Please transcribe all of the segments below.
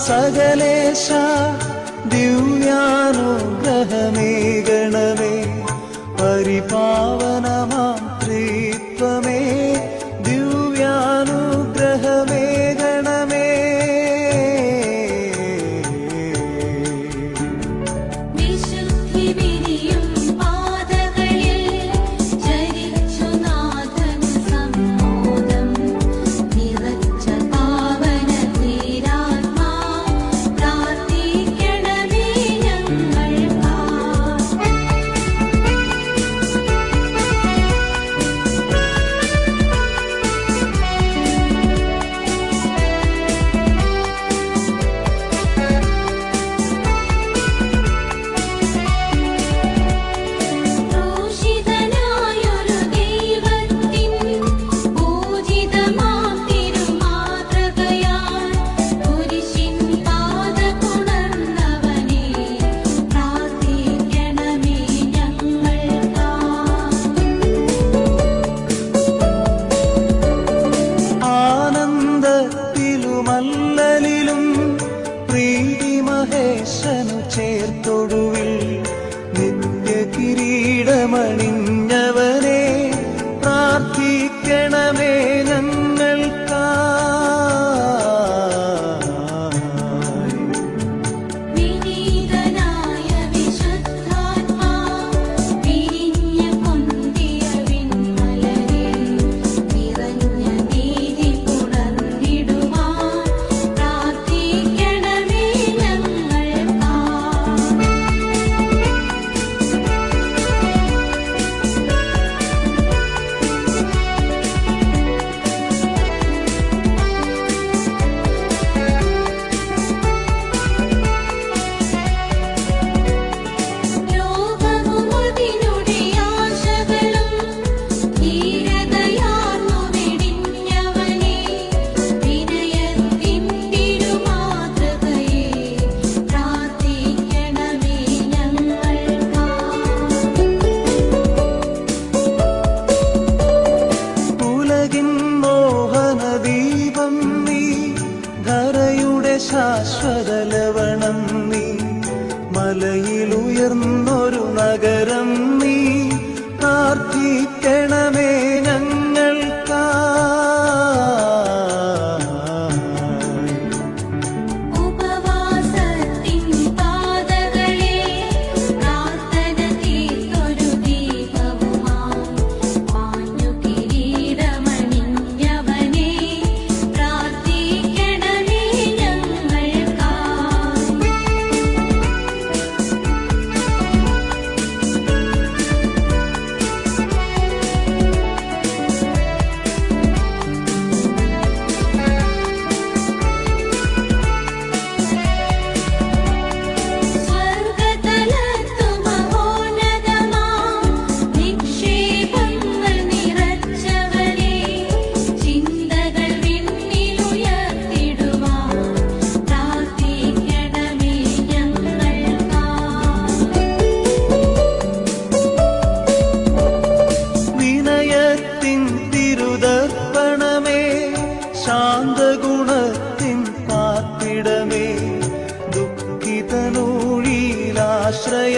സകലേശ ദിവ്യാനുഗ്രഹമേഗണമേ പരിപാവനമാം ത്രിത്വമേ ദിവ്യാനുഗ്രഹമേഗണമേ വിശുദ്ധി വിരിയ മഹേശനു ചേർത്തൊടുവിൽ നിത്യ കിരീടമണിഞ്ഞ മലയിലുയർന്നൊരു നഗരം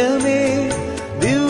fill me.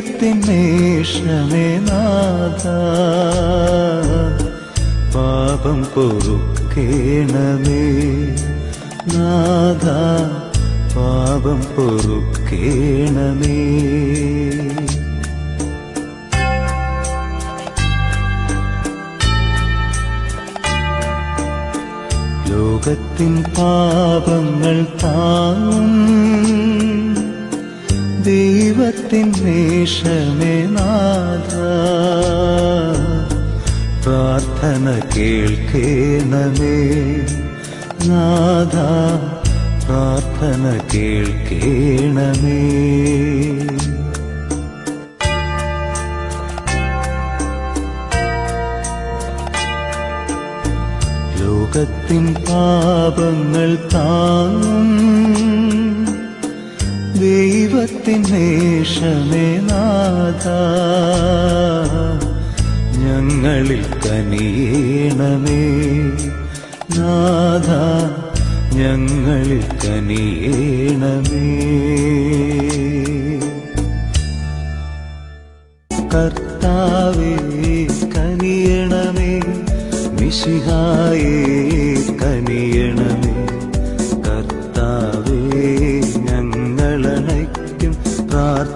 ദൈവത്തിൻ നേഷമേ നാഥ. പാപം പൊറുക്കേണമേ നാഥ. പാപം പൊറുക്കേണമേ. ലോകത്തിൻ പാപങ്ങൾ താങ്ങും ദൈവത്തിൻ നേഷമേ നാഥ. പ്രാർത്ഥന കേൾക്കേണമേ നാഥ. പ്രാർത്ഥന കേൾക്കേണമേ. ലോകത്തിൻ പാപങ്ങൾ താങ്ങും ദൈവത്തിൻ നേഷമേ നാഥ. ഞങ്ങളിൽ കനിയേണമേ നാഥ. ഞങ്ങളിൽ കനിയേണമേ. കർത്താവേ കനിയണമേ. മിശിഹായേ കനിയണമേ.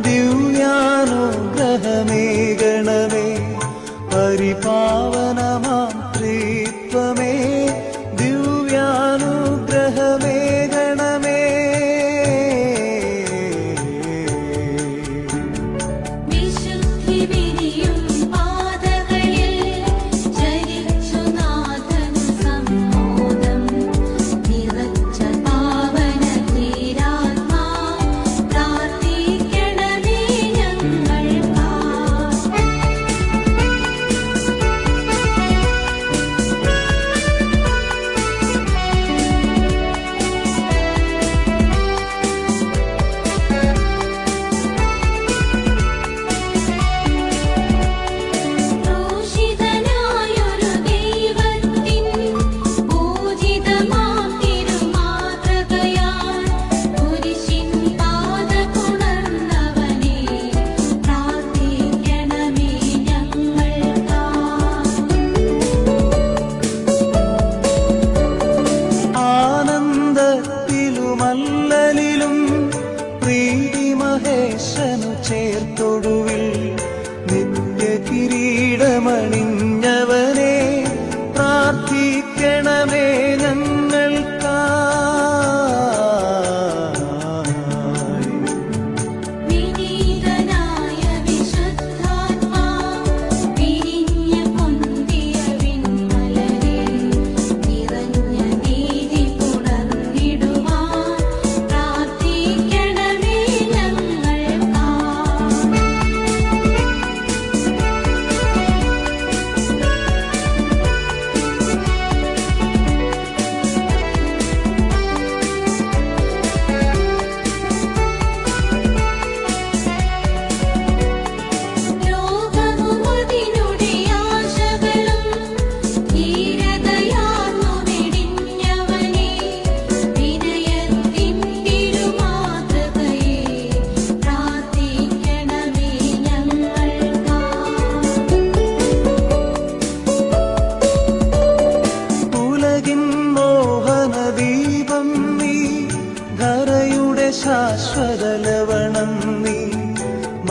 ദിവ്യാനുഗ്രഹമേ.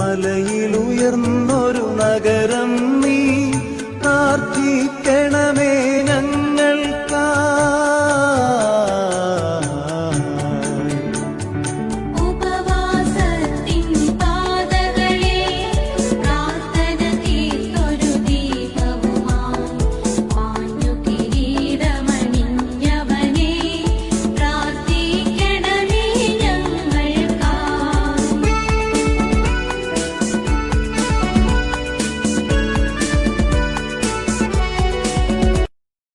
മലയിലുയർന്നൊരു നഗരം.